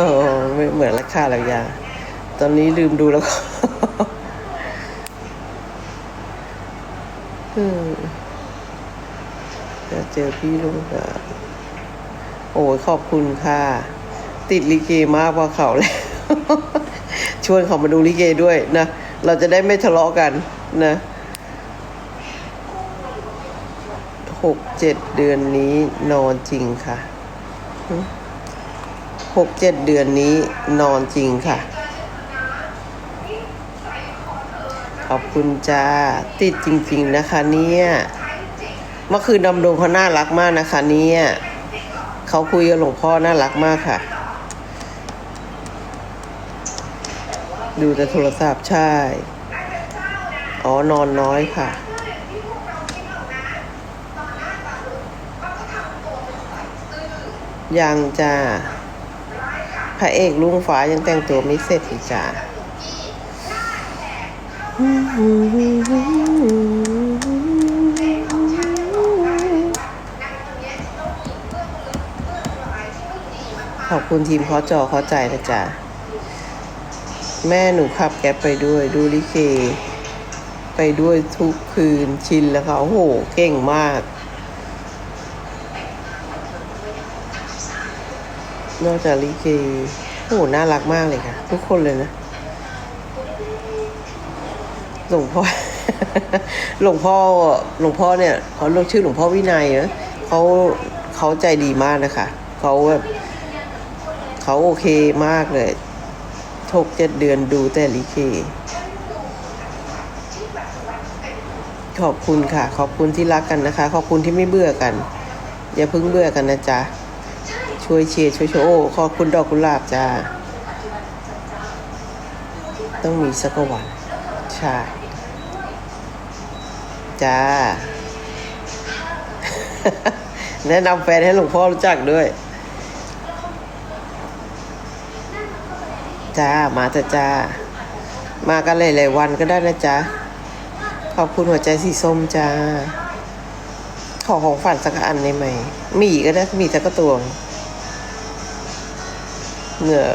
เออไม่เหมือนราคาหลักยา ตอนนี้ลืมดูแล้วก็จะเจอพี่ลุงกับโอ้ยขอบคุณค่ะ ติดลิเกมากกว่าเขาแล้ว ชวนเขามาดูลิเกด้วยนะ เราจะได้ไม่ทะเลาะกันนะหกเจ็ดเดือนนี้นอนจริงค่ะ หกเจ็ดเดือนนี้นอนจริงค่ะ ขอบคุณจ้า ติดจริง ๆ นะคะเนี่ยเมื่อคืนดำดงเขาน่ารักมากนะคะเนี่ยเขาคุยกับหลวงพ่อน่ารักมากค่ะ ดูแต่โทรศัพท์ใช่ อ๋อนอนน้อยค่ะยังจ้า พระเอกลุงฟ้ายังแต่งตัวไม่เสร็จอีกจ้าขอบคุณทีมขอจอข้อใจนะจ๊ะ แม่หนูขับแก๊ปไปด้วยดูลิเก ไปด้วยทุกคืนชินแล้วค่ะโอ้โห เก่งมาก นอกจากลิเกโอ้โหน่ารักมากเลยค่ะ ทุกคนเลยนะหลวงพ่อหลวงพ่อหลวงพ่อเนี่ยเขาเรียกชื่อหลวงพ่อวินัยนะเขาเขาใจดีมากนะคะเขาแบบเขาโอเคมากเลยทกเจ็ดเดือนดูแต่ลิเกขอบคุณค่ะ ขอบคุณที่รักกันนะคะ ขอบคุณที่ไม่เบื่อกัน อย่าเพิ่งเบื่อกันนะจ๊ะ ช่วยเชียร์ช่วยโชว์ขอบคุณดอกกุหลาบจ้า ต้องมีสักวันใช่จ้า แนะนำแฟนให้หลวงพ่อรู้จักด้วย จ้า มาเถอะจ้า มากันหลายๆวันก็ได้นะจ๊ะ ขอบคุณหัวใจสีส้มจ้าขอของฝันสักอันได้ไหมหมีก็ได้หมีสักตัว เหนือ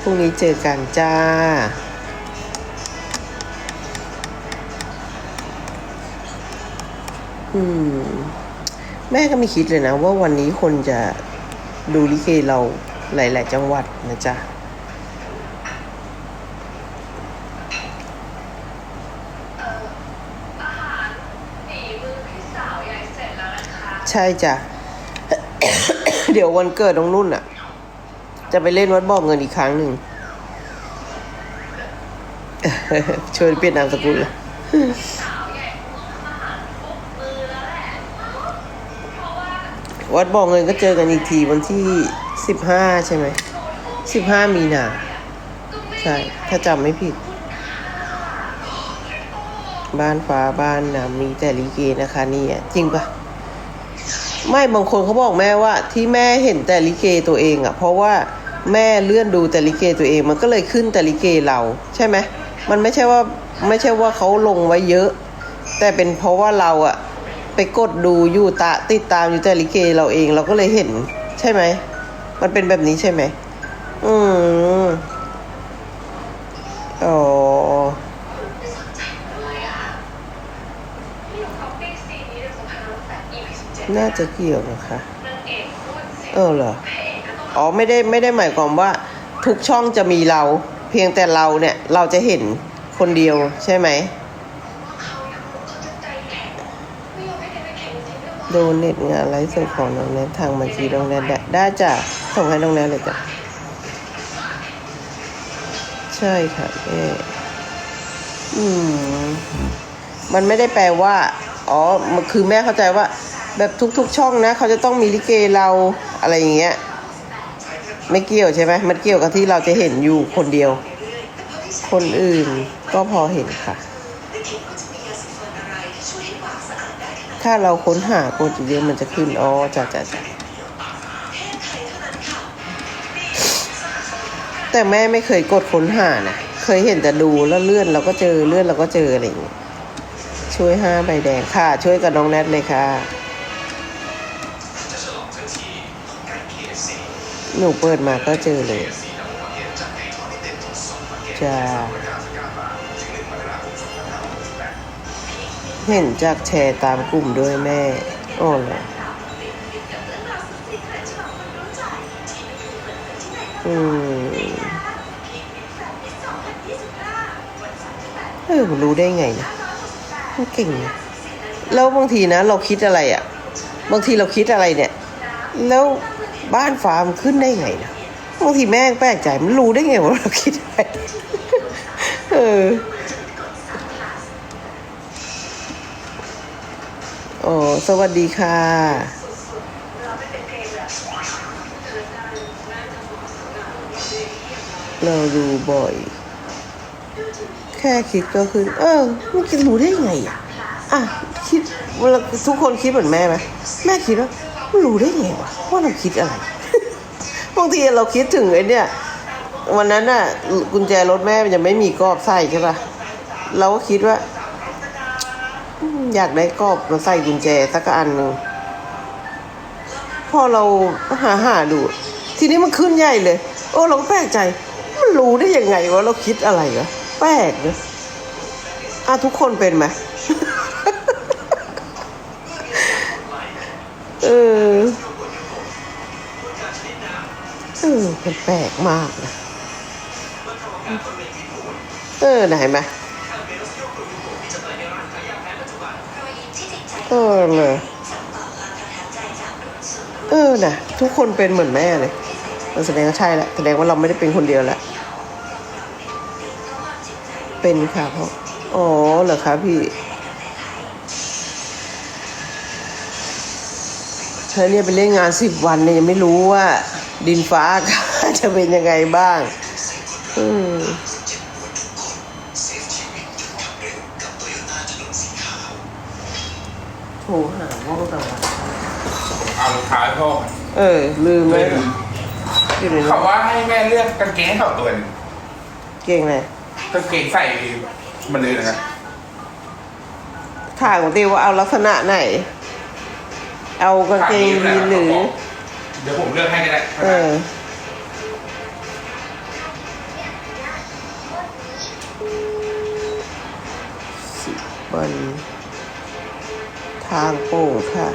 พรุ่งนี้เจอกันจ้าอืม แม่ก็ไม่คิดเลยนะว่าวันนี้คนจะดูลิเกเราหลาย ๆ จังหวัดนะจ๊ะ ใช่จ้ะ เดี๋ยววันเกิดน้องนุ่นอะจะไปเล่นวัดบอกเงินอีกครั้งหนึ่งช่วยเปลี่ยนนามสกุลเลยวัดบอกเงินก็เจอกันอีกทีวันที่สิบห้าใช่ไหมสิบห้ามีนาใช่ ถ้าจำไม่ผิด บ้านฟ้าบ้านนะมีแต่ลิเกนะคะนี่จริงปะ ไม่บางคนเขาบอกแม่ว่า ที่แม่เห็นแต่ลิเกตัวเองอะ่ะ เพราะว่าแม่เลื่อนดูแต่ลิเกตัวเอง มันก็เลยขึ้นแต่ลิเกเรา ใช่ไหมมันไม่ใช่ว่าไม่ใช่ว่าเขาลงไว้เยอะ แต่เป็นเพราะว่าเราอะ่ะไปกดดูอยู่ตาติดตามอยู่แต่ลิเกเราเอง เราก็เลยเห็น ใช่ไหมมันเป็นแบบนี้ใช่ไหมอืมอ๋อ น่าจะเกี่ยวนะคะเออเหรออ๋อไม่ได้ไม่ได้หมายความว่า ทุกช่องจะมีเรา เพียงแต่เราเนี่ยเราจะเห็นคนเดียวใช่ไหมโดเน็ตงานไลฟ์สดของน้องแนททางบัญชีน้องแนทได้จ้ะส่งให้น้องแนทเลยจ้ะใช่ค่ะแม่อืมมันไม่ได้แปลว่า อ๋อ คือแม่เข้าใจว่า แบบทุกๆช่องนะ เขาจะต้องมีลิเกเราอะไรอย่างเงี้ยไม่เกี่ยวใช่ไหมมันเกี่ยวกับที่เราจะเห็นอยู่คนเดียว คนอื่นก็พอเห็นค่ะ ถ้าเราค้นหากดเยอะๆมันจะขึ้นอ๋อจ้ะจ้ะจ้ะแต่แม่ไม่เคยกดค้นหานะเคยเห็นแต่ดูแล้วเลื่อนเราก็เจอเลื่อนเราก็เจออะไรอย่างเงี้ยช่วยห้าใบแดงค่ะ ช่วยกับน้องแนทเลยค่ะ หนูเปิดมาก็เจอเลย จะ เห็นจากแชร์ตามกลุ่มด้วยแม่ โอ้เหรออืมเออมันรู้ได้ไงนะมันเก่งนะแล้วบางทีนะ เราคิดอะไรอะ่ะ บางทีเราคิดอะไรเนี่ย แล้ว บ้านฟ้ามันขึ้นได้ไงนะบางทีแม่งแปลกใจมันรู้ได้ไงว่าเราคิดอะไรเออโอ้สวัสดีค่ะ เราดูบ่อย แค่คิดก็คือ เออมันจะรู้ได้ไงอะอะคิดเวลาทุกคนคิดเหมือนแม่ไหมแม่คิดว่ามัน รู้ได้ไงวะว่าเราคิดอะไร บางทีเราคิดถึงไอ้เนี่ย วันนั้นน่ะ กุญแจรถแม่มันยังไม่มีกรอบใส่ใช่ปะเราก็คิดว่า อยากได้กรอบมาใส่กุญแจสักอันหนึ่งพอเราหาหาดู ทีนี้มันขึ้นใหญ่เลย โอ้เราก็แปลกใจ มันรู้ได้ยังไงว่าเราคิดอะไรวะแปลกเนอะอะทุกคนเป็นไหม เออ เออแปลกมากนะ เออไหนไหมเออเลยเออนะทุกคนเป็นเหมือนแม่เลยมันแสดงว่าใช่แหละแสดงว่าเราไม่ได้เป็นคนเดียวแล้วเป็นค่ะพ่ออ๋อเหรอคะพี่ เธอเนี่ยไปเล่นงานสิบวันเนี่ยยังไม่รู้ว่า ดินฟ้าอากาศจะเป็นยังไงบ้าง อืมโทรหาว่องตะวันเอารองเท้าให้พ่อเออ ลืมไหมเลยอยู่ในเขาว่าให้แม่เลือกกางเกงให้เขาตัวหนึงเก่งเลยกางเกงใส่มันเลยนะครับถามของติวว่าเอาลักษณะไหน เอากางเกงยีนหรือ เดี๋ยวผมเลือกให้ก็ได้เออ สิบวันทางโป่งค่ะ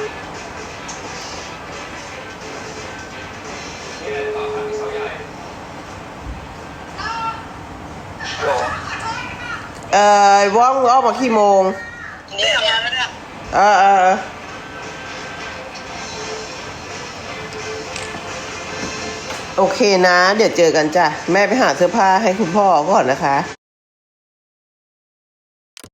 เอ่อว่องออกมากี่โมง นี่ทำงานแล้วเนี่ย เออเออเออ โอเคนะ เดี๋ยวเจอกันจ้ะ แม่ไปหาเสื้อผ้าให้คุณพ่อก่อนนะคะ